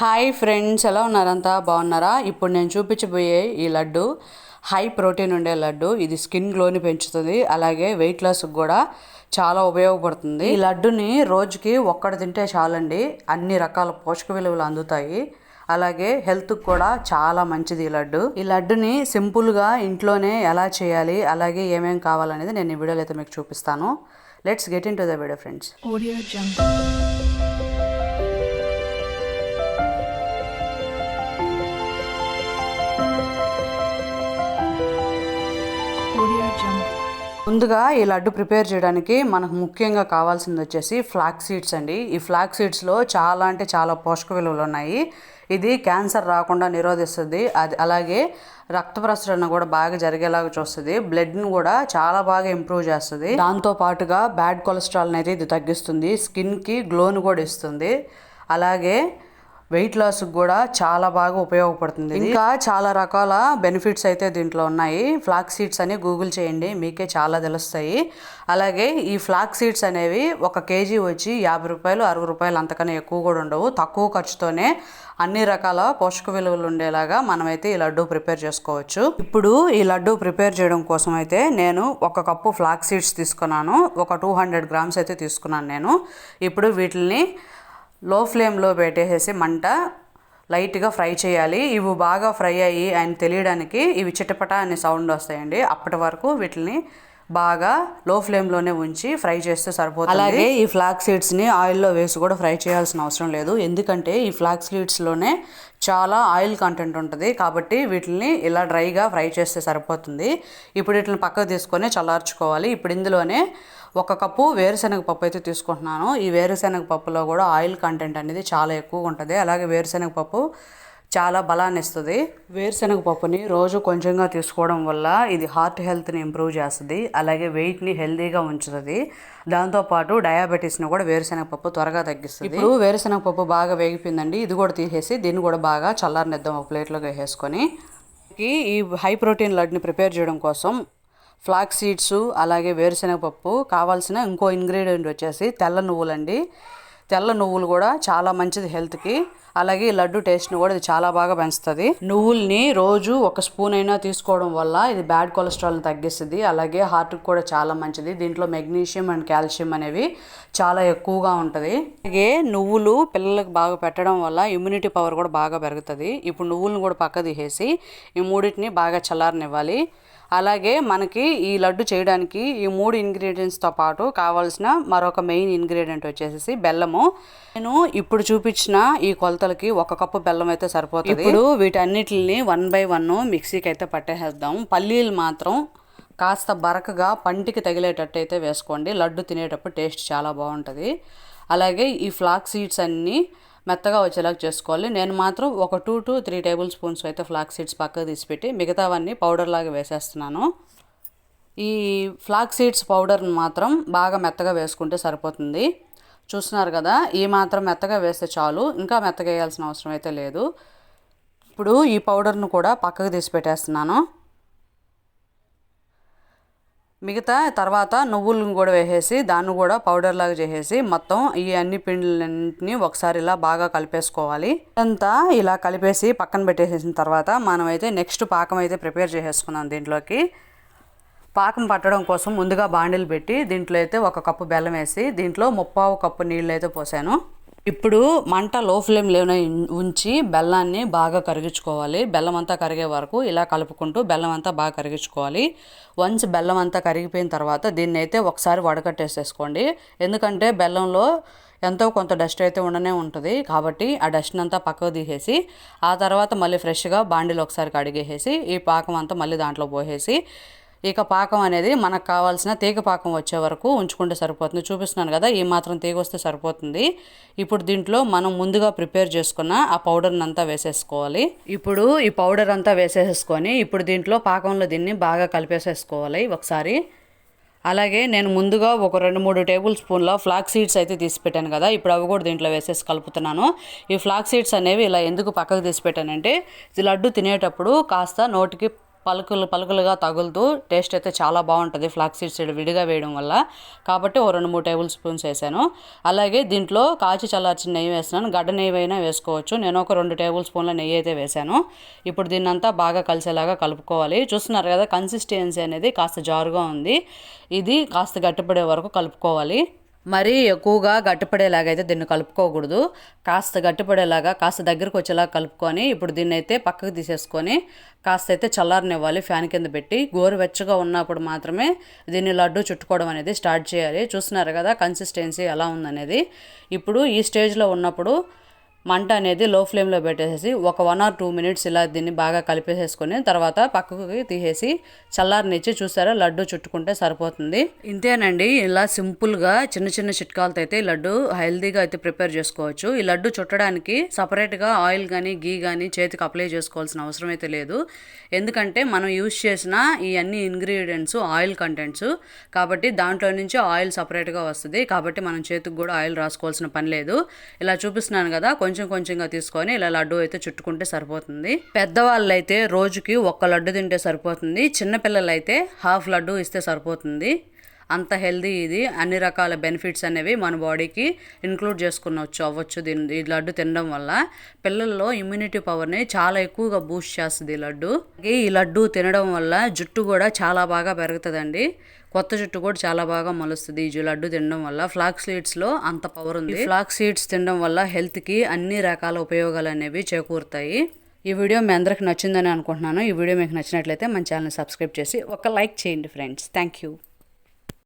Hi friends ఎలా ఉన్నారంతా? బాగున్నారా? ఇప్పుడు నేను చూపించబోయే ఈ లడ్డు హై ప్రోటీన్ ఉండే లడ్డు ఇది స్కిన్ గ్లోని పెంచుతుంది అలాగే వెయిట్ లాస్కి కూడా చాలా ఉపయోగపడుతుంది. ఈ లడ్డుని రోజుకి ఒక్కటి తింటే చాలండి అన్ని రకాల పోషక విలువలు అందుతాయి అలాగే హెల్త్కి కూడా చాలా మంచిది ఈ లడ్డు. ఈ లడ్డుని సింపుల్గా ఇంట్లోనే ఎలా చేయాలి అలాగే ఏమేమి కావాలనేది నేను ఈ వీడియోలో అయితే మీకు చూపిస్తాను. Let's get into the video friends. ముందుగా ఈ లడ్డు ప్రిపేర్ చేయడానికి మనకు ముఖ్యంగా కావాల్సింది వచ్చేసి ఫ్లాక్ సీడ్స్ అండి. ఈ ఫ్లాక్ సీడ్స్లో చాలా అంటే చాలా పోషక విలువలు ఉన్నాయి. ఇది క్యాన్సర్ రాకుండా నిరోధిస్తుంది. అది అలాగే రక్త ప్రసరణ కూడా బాగా జరిగేలాగా చూస్తుంది. బ్లడ్ని కూడా చాలా బాగా ఇంప్రూవ్ చేస్తుంది. దాంతో పాటుగా బ్యాడ్ కొలెస్ట్రాల్ అయితే ఇది తగ్గిస్తుంది. స్కిన్కి గ్లోను కూడా ఇస్తుంది. అలాగే వెయిట్ లాస్ కూడా చాలా బాగా ఉపయోగపడుతుంది. ఇంకా చాలా రకాల బెనిఫిట్స్ అయితే దీంట్లో ఉన్నాయి. ఫ్లాక్ సీడ్స్ అని గూగుల్ చేయండి మీకే చాలా తెలుస్తాయి. అలాగే ఈ ఫ్లాక్ సీడ్స్ అనేవి ఒక కేజీ వచ్చి యాభై రూపాయలు అరవై రూపాయలు అంతకన్నా ఎక్కువ కూడా ఉండవు. తక్కువ ఖర్చుతోనే అన్ని రకాల పోషక విలువలు ఉండేలాగా మనమైతే ఈ లడ్డు ప్రిపేర్ చేసుకోవచ్చు. ఇప్పుడు ఈ లడ్డు ప్రిపేర్ చేయడం కోసం అయితే నేను ఒక కప్పు ఫ్లాక్ సీడ్స్ తీసుకున్నాను. ఒక టూ హండ్రెడ్ గ్రామ్స్ అయితే తీసుకున్నాను నేను. ఇప్పుడు వీటిని లో ఫ్లేమ్లో పెట్టేసేసి మంట లైట్గా ఫ్రై చేయాలి. ఇవి బాగా ఫ్రై అయ్యి అని తెలియడానికి ఇవి చిటపట అనే సౌండ్ వస్తాయండి. అప్పటి వరకు వీటిని బాగా లో ఫ్లేమ్లోనే ఉంచి ఫ్రై చేస్తే సరిపోతుంది. అలాగే ఈ ఫ్లాక్ సీడ్స్ని ఆయిల్లో వేసి కూడా ఫ్రై చేయాల్సిన అవసరం లేదు. ఎందుకంటే ఈ ఫ్లాక్ సీడ్స్లోనే చాలా ఆయిల్ కంటెంట్ ఉంటుంది. కాబట్టి వీటిని ఇలా డ్రైగా ఫ్రై చేస్తే సరిపోతుంది. ఇప్పుడు వీటిని పక్కకు తీసుకొని చల్లార్చుకోవాలి. ఇప్పుడు ఇందులోనే ఒక కప్పు వేరుశనగ పప్పు అయితే తీసుకుంటున్నాను. ఈ వేరుశనగ పప్పులో కూడా ఆయిల్ కంటెంట్ అనేది చాలా ఎక్కువగా ఉంటుంది. అలాగే వేరుశనగ పప్పు చాలా బలాన్ని ఇస్తుంది వేరుశనగ పప్పుని రోజు కొంచెంగా తీసుకోవడం వల్ల ఇది హార్ట్ హెల్త్ని ఇంప్రూవ్ చేస్తుంది. అలాగే వెయిట్ని హెల్తీగా ఉంచుతుంది. దాంతోపాటు డయాబెటీస్ని కూడా వేరుశనగ పప్పు త్వరగా తగ్గిస్తుంది. ఇప్పుడు వేరుశనగ పప్పు బాగా వేగిపోయిందండి. ఇది కూడా తీసేసి దీన్ని కూడా బాగా చల్లారనిద్దాం ఒక ప్లేట్లోకి వేసేసుకొని. ఈ ఈ హై ప్రోటీన్ లడ్ని ప్రిపేర్ చేయడం కోసం ఫ్లాక్ సీడ్స్ అలాగే వేరుశనగ పప్పు కావాల్సిన ఇంకో ఇంగ్రీడియంట్ వచ్చేసి తెల్ల నువ్వులండి. తెల్ల నువ్వులు కూడా చాలా మంచిది హెల్త్కి. అలాగే లడ్డు టేస్ట్ని కూడా ఇది చాలా బాగా పెంచుతుంది. నువ్వుల్ని రోజు ఒక స్పూన్ అయినా తీసుకోవడం వల్ల ఇది బ్యాడ్ కొలెస్ట్రాల్ని తగ్గిస్తుంది. అలాగే హార్ట్కి కూడా చాలా మంచిది. దీంట్లో మెగ్నీషియం అండ్ కాల్షియం అనేవి చాలా ఎక్కువగా ఉంటుంది. అలాగే నువ్వులు పిల్లలకు బాగా పెట్టడం వల్ల ఇమ్యూనిటీ పవర్ కూడా బాగా పెరుగుతుంది. ఇప్పుడు నువ్వులను కూడా పక్క తీసేసి ఈ మూడింటిని బాగా చల్లారనివ్వాలి. అలాగే మనకి ఈ లడ్డు చేయడానికి ఈ మూడు ఇంగ్రీడియంట్స్తో పాటు కావాల్సిన మరొక మెయిన్ ఇంగ్రీడియంట్ వచ్చేసి బెల్లము. నేను ఇప్పుడు చూపించిన ఈ కొలతలకి ఒక కప్పు బెల్లం అయితే సరిపోతుంది. ఇప్పుడు వీటన్నిటిని వన్ బై వన్ మిక్సీకి అయితే పట్టేసేద్దాం. పల్లీలు మాత్రం కాస్త బరకగా పంటికి తగిలేటట్టు అయితే వేసుకోండి. లడ్డు తినేటప్పుడు టేస్ట్ చాలా బాగుంటుంది. అలాగే ఈ ఫ్లాక్ సీడ్స్ అన్నీ మెత్తగా వచ్చేలాగా చేసుకోవాలి. నేను మాత్రం ఒక two to three tablespoons అయితే ఫ్లాక్ సీడ్స్ పక్కకు తీసిపెట్టి మిగతావన్నీ పౌడర్ లాగా వేసేస్తున్నాను. ఈ ఫ్లాక్ సీడ్స్ పౌడర్ని మాత్రం బాగా మెత్తగా వేసుకుంటే సరిపోతుంది. చూస్తున్నారు కదా ఈ మాత్రం మెత్తగా వేస్తే చాలు. ఇంకా మెత్తగా వేయాల్సిన అవసరం అయితే లేదు. ఇప్పుడు ఈ పౌడర్ను కూడా పక్కకు తీసి పెట్టేస్తున్నాను మిగతా తర్వాత నువ్వులను కూడా వేసేసి దాన్ని కూడా పౌడర్ లాగా చేసేసి మొత్తం ఈ అన్ని పిండిలన్నింటినీ ఒకసారి ఇలా బాగా కలిపేసుకోవాలి. అంతా ఇలా కలిపేసి పక్కన పెట్టేసేసిన తర్వాత మనమైతే నెక్స్ట్ పాకం అయితే ప్రిపేర్ చేసేసుకున్నాం దీంట్లోకి. పాకం పట్టడం కోసం ముందుగా బాండిలు పెట్టి దీంట్లో అయితే ఒక కప్పు బెల్లం వేసి దీంట్లో ముప్పావు కప్పు నీళ్ళు అయితే పోసాను. ఇప్పుడు మంట లో ఫ్లేమ్లోనే ఉంచి బెల్లాన్ని బాగా కరిగించుకోవాలి. బెల్లం అంతా కరిగే వరకు ఇలా కలుపుకుంటూ బెల్లం అంతా బాగా కరిగించుకోవాలి. వన్స్ బెల్లం అంతా కరిగిపోయిన తర్వాత దీన్ని అయితే ఒకసారి వడకట్టేసేసుకోండి. ఎందుకంటే బెల్లంలో ఎంతో కొంత డస్ట్ అయితే ఉండనే ఉంటుంది. కాబట్టి ఆ డస్ట్ని అంతా పక్కకు తీసేసి ఆ తర్వాత మళ్ళీ ఫ్రెష్గా బాండిలో ఒకసారి కడిగేసేసి ఈ పాకం అంతా మళ్ళీ దాంట్లో పోసేసి ఇక పాకం అనేది మనకు కావాల్సిన తీగ పాకం వచ్చే వరకు ఉంచుకుంటే సరిపోతుంది. చూపిస్తున్నాను కదా ఈ మాత్రం తీగ వస్తే సరిపోతుంది. ఇప్పుడు దీంట్లో మనం ముందుగా ప్రిపేర్ చేసుకున్న ఆ పౌడర్ని అంతా వేసేసుకోవాలి. ఇప్పుడు ఈ పౌడర్ అంతా వేసేసుకొని ఇప్పుడు దీంట్లో పాకంలో దీన్ని బాగా కలిపేసేసుకోవాలి ఒకసారి. అలాగే నేను ముందుగా ఒక రెండు మూడు టేబుల్ స్పూన్ల ఫ్లాక్ సీడ్స్ అయితే తీసి పెట్టాను కదా ఇప్పుడు అవి కూడా దీంట్లో వేసేసి కలుపుతున్నాను. ఈ ఫ్లాక్ సీడ్స్ అనేవి ఇలా ఎందుకు పక్కకు తీసి పెట్టానంటే లడ్డు తినేటప్పుడు కాస్త నోటికి పలుకులు పలుకులుగా తగులుతూ టేస్ట్ అయితే చాలా బాగుంటుంది ఫ్లాక్స్ సీడ్స్ విడిగా వేయడం వల్ల. కాబట్టి ఓ రెండు మూడు టేబుల్ స్పూన్స్ వేసాను. అలాగే దీంట్లో కాచి చల్లార్చిన నెయ్యి వేస్తున్నాను. గడ్డ నెయ్యి అయినా వేసుకోవచ్చు. నేను ఒక రెండు టేబుల్ స్పూన్ల నెయ్యి అయితే వేసాను. ఇప్పుడు దీన్ని అంతా బాగా కలిసేలాగా కలుపుకోవాలి. చూస్తున్నారు కదా కన్సిస్టెన్సీ అనేది కాస్త జారుగా ఉంది. ఇది కాస్త గట్టిపడే వరకు కలుపుకోవాలి. మరీ ఎక్కువగా గట్టిపడేలాగా అయితే దీన్ని కలుపుకోకూడదు. కాస్త గట్టిపడేలాగా కాస్త దగ్గరకు వచ్చేలా కలుపుకొని ఇప్పుడు దీన్ని అయితే పక్కకు తీసేసుకొని కాస్త అయితే చల్లారనివ్వాలి ఫ్యాన్ కింద పెట్టి. గోరువెచ్చగా ఉన్నప్పుడు మాత్రమే దీన్ని లడ్డు చుట్టుకోవడం అనేది స్టార్ట్ చేయాలి. చూస్తున్నారు కదా కన్సిస్టెన్సీ ఎలా ఉందనేది. ఇప్పుడు ఈ స్టేజ్లో ఉన్నప్పుడు మంట అనేది లో ఫ్లేమ్లో పెట్టేసేసి ఒక వన్ ఆర్ టూ మినిట్స్ ఇలా దీన్ని బాగా కలిపేసేసుకొని తర్వాత పక్కకి తీసేసి చల్లారనిచ్చి చూసారా లడ్డు చుట్టుకుంటే సరిపోతుంది. ఇంతేనండి ఇలా సింపుల్గా చిన్న చిన్న చిట్కాలతో అయితే లడ్డు హెల్తీగా అయితే ప్రిపేర్ చేసుకోవచ్చు. ఈ లడ్డు చుట్టడానికి సపరేట్గా ఆయిల్ కానీ గీ కానీ చేతికి అప్లై చేసుకోవాల్సిన అవసరం అయితే లేదు. ఎందుకంటే మనం యూజ్ చేసిన ఈ అన్ని ఇంగ్రీడియంట్స్ ఆయిల్ కంటెంట్స్ కాబట్టి దాంట్లో నుంచి ఆయిల్ సపరేట్గా వస్తుంది. కాబట్టి మనం చేతికి కూడా ఆయిల్ రాసుకోవాల్సిన పని లేదు. ఇలా చూపిస్తున్నాను కదా కొంచెం కొంచెంగా తీసుకొని ఇలా లడ్డు అయితే చుట్టుకుంటే సరిపోతుంది. పెద్దవాళ్ళు అయితే రోజుకి ఒక్క లడ్డు తింటే సరిపోతుంది. చిన్నపిల్లలు అయితే హాఫ్ లడ్డు ఇస్తే సరిపోతుంది. అంత హెల్దీ ఇది. అన్ని రకాల బెనిఫిట్స్ అనేవి మన బాడీకి ఇంక్లూడ్ చేసుకునవచ్చు అవ్వచ్చు దీని ఈ లడ్డు తినడం వల్ల. పిల్లల్లో ఇమ్యూనిటీ పవర్ని చాలా ఎక్కువగా బూస్ట్ చేస్తుంది ఈ లడ్డు. ఈ లడ్డు తినడం వల్ల జుట్టు కూడా చాలా బాగా పెరుగుతుందండి. కొత్త జుట్టు కూడా చాలా బాగా మలుస్తుంది ఈ లడ్డు తినడం వల్ల. ఫ్లాక్ సీడ్స్లో అంత పవర్ ఉంది. ఫ్లాక్ సీడ్స్ తినడం వల్ల హెల్త్కి అన్ని రకాల ఉపయోగాలు అనేవి చేకూరుతాయి. ఈ వీడియో మీ అందరికి నచ్చిందని అనుకుంటున్నాను. ఈ వీడియో మీకు నచ్చినట్లయితే మన ఛానల్ సబ్స్క్రైబ్ చేసి ఒక లైక్ చేయండి ఫ్రెండ్స్. Thank you